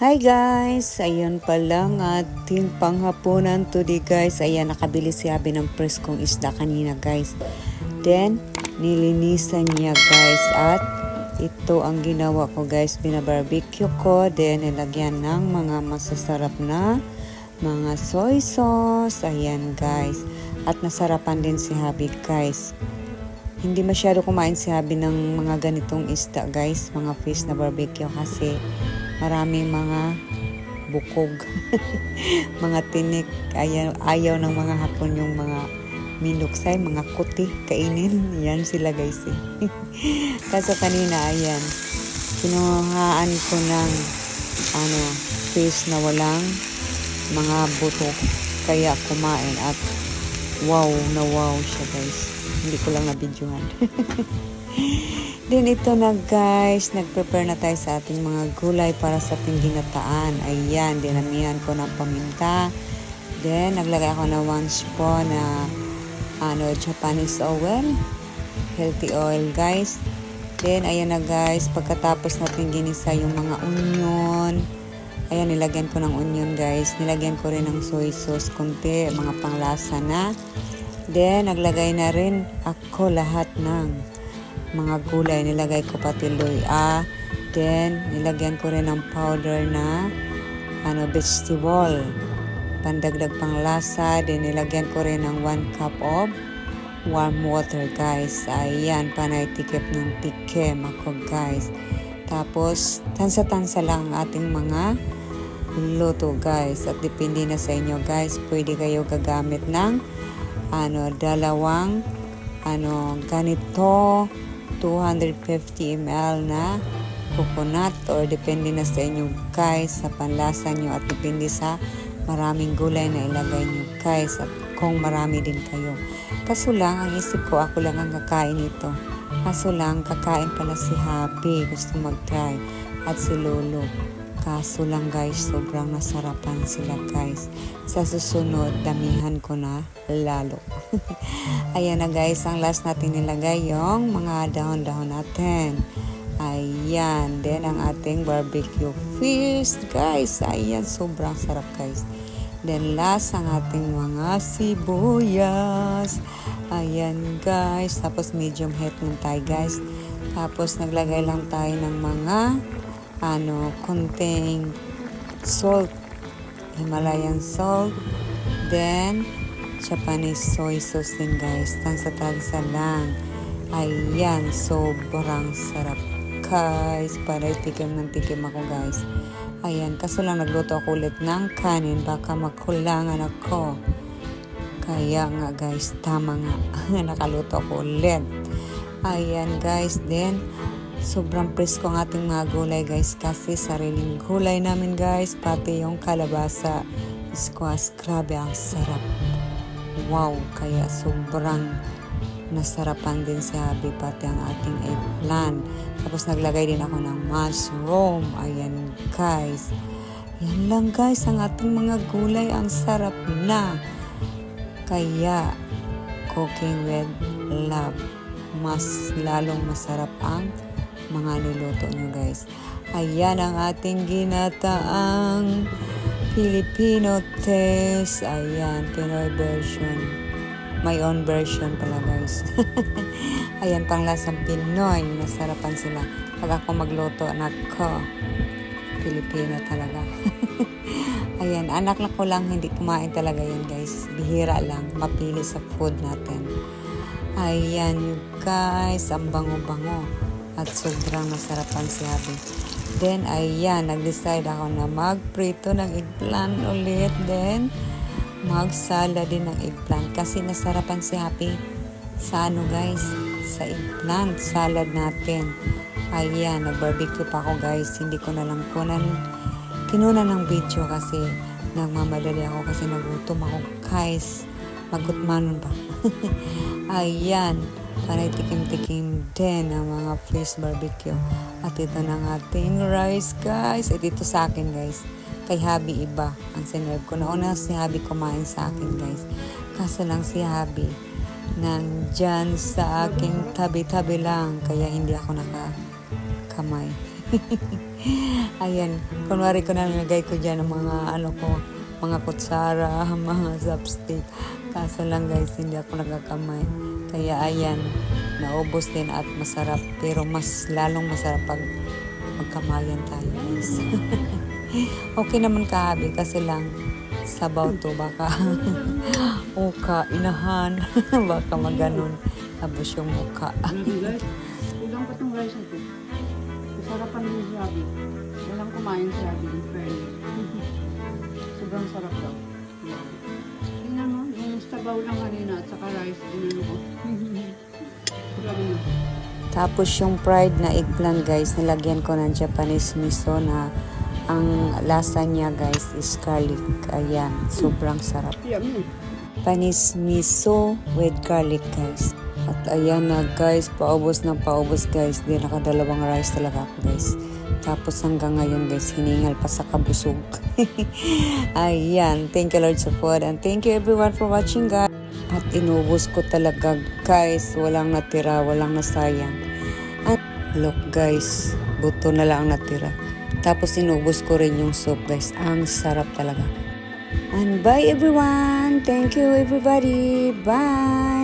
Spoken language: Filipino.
Hi guys! Ayan pa lang ating panghapunan today guys. Ayan, nakabili si Abby ng preskong isda kanina guys. Then, nilinisan niya guys. At ito ang ginawa ko guys. Binabarbecue ko. Then, nilagyan ng mga masasarap na mga soy sauce. Ayan guys. At nasarapan din si Habi guys. Hindi masyado kumain si Habi ng mga ganitong isda guys. Mga fish na barbecue kasi maraming mga bukog, mga tinik, ayaw, ayaw ng mga hapon yung mga minuksay, mga kuti, kainin. Yan sila guys eh. Kaso kanina, ayan, kinuhaan ko ng ano, fish na walang mga buto. Kaya kumain at wow na wow siya guys. Hindi ko lang nabidyohan. Then ito na guys, nag-prepare na tayo sa ating mga gulay para sa ating ginataan. Ayan, dinamihan ko ng paminta. Then naglagay ako ng one spoon na ano, Japanese oil. Healthy oil guys. Then ayan na guys, pagkatapos natin ginisa yung mga onion. Ayan, nilagyan ko ng onion guys. Nilagyan ko rin ng soy sauce konti, mga panglasa na. Then naglagay na rin ako lahat ng mga gulay. Nilagay ko pati luya. Then, nilagyan ko rin ng powder na ano, vegetable. Pandagdag pang lasa. Then, nilagyan ko rin ng 1 cup of warm water, guys. Ayan, panay tikip ng tikim ako, guys. Tapos, tansa-tansa lang ang ating mga luto, guys. At depende na sa inyo, guys. Pwede kayo gagamit ng ano, dalawang ano, ganito 250 ml na coconut or depende na sa inyo guys sa panlasa nyo at depende sa maraming gulay na ilagay nyo guys at kung marami din kayo. Kaso lang, ang isip ko, ako lang ang kakain ito. Kaso lang, kakain pala si Happy, gusto mag-try, at si Lolo. Kaso lang guys, sobrang nasarapan sila guys. Sa susunod, damihan ko na lalo. Ayan na guys, ang last natin nilagay yung mga dahon-dahon natin. Ayan, then ang ating barbecue fish guys. Ayan, sobrang sarap guys. Then last ang ating mga sibuyas. Ayan guys, tapos medium heat nun tayo guys. Tapos naglagay lang tayo ng mga ano, konting salt, Himalayan salt, then Japanese soy sauce din guys, tansa-tansa lang. Ayan, sobrang sarap guys, para tikim ng tikim ako guys. Ayan, kaso lang nagluto ako ulit ng kanin, baka makulangan ako. Kaya nga guys, tama nga, nakaluto ako ulit. Ayan guys, then Sobrang presko ang ating mga gulay guys. Kasi sariling gulay namin guys. Pati yung kalabasa. Squash grabe ang sarap. Wow kaya sobrang nasarapan din si Abby pati ang ating eggplant. Tapos naglagay din ako ng mushroom. Ayan guys. Yan lang guys. Ang ating mga gulay ang sarap na. Kaya cooking with love. Mas lalong masarap ang mga niluto nyo guys. Ayan ang ating ginataang Filipino test. Ayan, Pinoy version. My own version pala guys. Ayan, pang lasang Pinoy. Nasarapan sila. Pag ako magluto, anak ko. Filipino talaga. Ayan, anak na ko lang hindi kumain talaga yan guys. Bihira lang. Mapili sa food natin. Ayan guys, ang bango-bango at sobrang nasarapan si Abby. Then, ayan, nag-decide ako na magprito ng eggplant ulit. Then, magsala din ng eggplant kasi nasarapan si Happy sa ano guys, sa eggplant salad natin. Ayan, nag-barbecue pa ako guys. Hindi ko na lang kunan, kinuna ng video kasi nagmamadali ako kasi nagutom ako guys. Magutmanon ba? Ayan para tikim-tikim din ang mga fish barbecue. At ito na ng ating rice guys. At ito sa akin guys. Kay Habi iba ang sinerve ko. Nauna si Habi kumain sa akin guys. Kaso lang si Habi nandyan sa aking tabi-tabi lang. Kaya hindi ako nakakamay. Ayan, kunwari ko na nilagay ko dyan ang mga ano ko, mga kutsara, mga chopstick. Kaso lang guys, hindi ako nagakamay. Kaya ayan, naubos din at masarap. Pero mas lalong masarap pag magkamayan tayo guys. okay naman kahabi kasi lang sabaw to baka uka, inahan, baka maganon. Tapos yung muka. kulang pa tong rice ito. Masarapan din si Abby. Walang kumain si Abby in fairness. Sobrang sarap daw. Tingnan mo, yung sabaw lang kanina at saka rice, inano ko. Grabe na. Tapos yung fried na eggplant guys, nilagyan ko ng Japanese miso na ang lasa niya guys is garlic. Ayan, sobrang sarap. Yummy. Panis miso with garlic guys. At ayan na guys, paubos na paubos guys. Di nakadalawang rice talaga ako guys. Tapos hanggang ngayon guys, hiningal pa sa kabusog. ayan, thank you Lord sa food. And thank you everyone for watching guys. At inubos ko talaga guys. Walang natira, walang nasayang. At look guys, buto na lang ang natira. Tapos inubos ko rin yung soup guys. Ang sarap talaga. And bye everyone. Thank you everybody. Bye.